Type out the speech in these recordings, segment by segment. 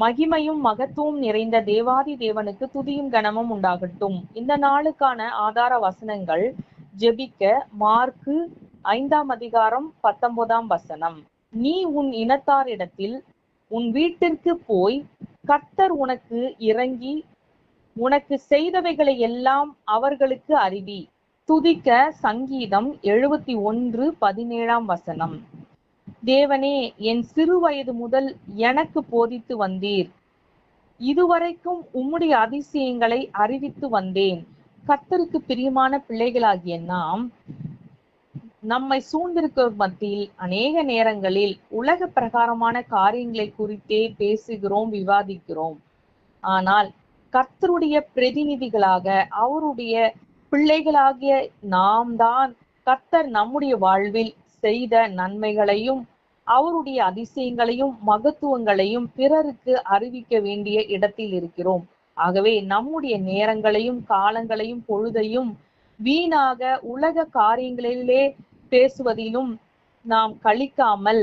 மகிமையும் மகத்துவம் நிறைந்த தேவாதி தேவனுக்கு துதியும் கனமும் உண்டாகட்டும். இந்த நாளுக்கான ஆதார வசனங்கள் ஜெபிக்க மார்க்கு ஐந்தாம் அதிகாரம் பத்தொன்பதாம் வசனம். நீ உன் இனத்தாரிடத்தில் உன் வீட்டிற்கு போய் கர்த்தர் உனக்கு இறங்கி உனக்கு செய்தவைகளை எல்லாம் அவர்களுக்கு அறிவி. துதிக்க சங்கீதம் எழுபத்தி ஒன்று பதினேழாம் வசனம். தேவனே என் சிறு வயது முதல் எனக்கு போதித்து வந்தீர். இதுவரைக்கும் உம்முடைய அதிசயங்களை அறிவித்து வந்தேன். கத்தருக்கு பிரியமான பிள்ளைகளாகிய நாம் நம்மை சூழ்ந்திருக்க மத்தியில் அநேக நேரங்களில் உலக பிரகாரமான காரியங்களை குறித்தே பேசுகிறோம் விவாதிக்கிறோம். ஆனால் கர்த்தருடைய பிரதிநிதிகளாக அவருடைய பிள்ளைகளாகிய நாம் தான் கர்த்தர் நம்முடைய வாழ்வில் செய்த நன்மைகளையும் அவருடைய அதிசயங்களையும் மகத்துவங்களையும் பிறருக்கு அறிவிக்க வேண்டிய இடத்தில் இருக்கிறோம். ஆகவே நம்முடைய நேரங்களையும் காலங்களையும் பொழுதையும் வீணாக உலக காரியங்களிலே பேசுவதிலும் நாம் கழிக்காமல்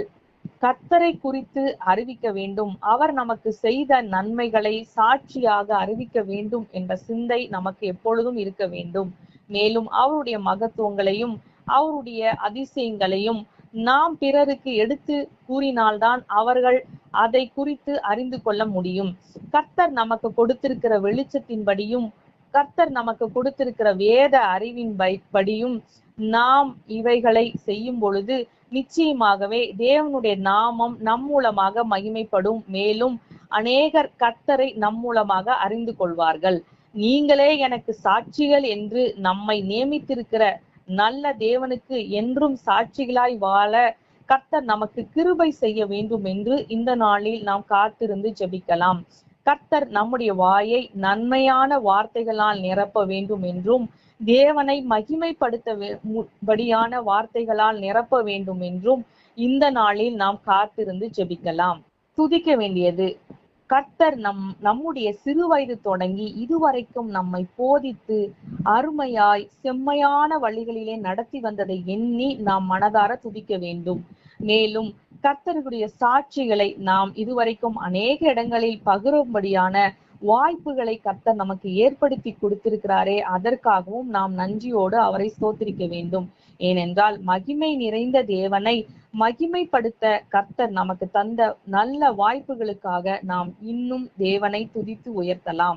கத்தரை குறித்து அறிவிக்க வேண்டும். அவர் நமக்கு செய்த நன்மைகளை சாட்சியாக அறிவிக்க வேண்டும் என்ற சிந்தை நமக்கு எப்பொழுதும் இருக்க வேண்டும். மேலும் அவருடைய மகத்துவங்களையும் அவருடைய அதிசயங்களையும் நாம் பிறருக்கு எடுத்து கூறினால்தான் அவர்கள் அதை குறித்து அறிந்து கொள்ள முடியும். கர்த்தர் நமக்கு கொடுத்திருக்கிற வெளிச்சத்தின்படியும் கர்த்தர் நமக்கு கொடுத்திருக்கிற வேத அறிவின் படியும் நாம் இவைகளை செய்யும் பொழுது நிச்சயமாகவே தேவனுடைய நாமம் நம் மூலமாக மகிமைப்படும். மேலும் அநேகர் கர்த்தரை நம் மூலமாக அறிந்து கொள்வார்கள். நீங்களே எனக்கு சாட்சிகள் என்று நம்மை நியமித்திருக்கிற நல்ல தேவனுக்கு என்றும் சாட்சிகளாய் வாழ கர்த்தர் நமக்கு கிருபை செய்ய வேண்டும் என்று இந்த நாளில் நாம் காத்திருந்து ஜெபிக்கலாம். கர்த்தர் நம்முடைய வாயை நன்மையான வார்த்தைகளால் நிரப்ப வேண்டும் என்றும் தேவனை மகிமைப்படுத்தபடியான வார்த்தைகளால் நிரப்ப வேண்டும் என்றும் இந்த நாளில் நாம் காத்திருந்து ஜெபிக்கலாம். துதிக்க வேண்டியது கர்த்தர் நம் நம்முடைய சிறு வயது தொடங்கி இதுவரைக்கும் நம்மை போதித்து அருமையாய் செம்மையான வழிகளிலே நடத்தி வந்ததை எண்ணி நாம் மனதார துதிக்க வேண்டும். மேலும் கர்த்தருடைய சாட்சிகளை நாம் இதுவரைக்கும் அநேக இடங்களில் பகிரும்படியான வாய்ப்புகளை கர்த்தர் நமக்கு ஏற்படுத்தி கொடுத்திருக்கிறாரே அதற்காகவும் நாம் நன்றியோடு அவரை ஸ்தோத்திரிக்க வேண்டும். ஏனென்றால் மகிமை நிறைந்த தேவனை மகிமைப்படுத்த கர்த்தர் நமக்கு தந்த நல்ல வாய்ப்புகளுக்காக நாம் இன்னும் தேவனை துதித்து உயர்த்தலாம்.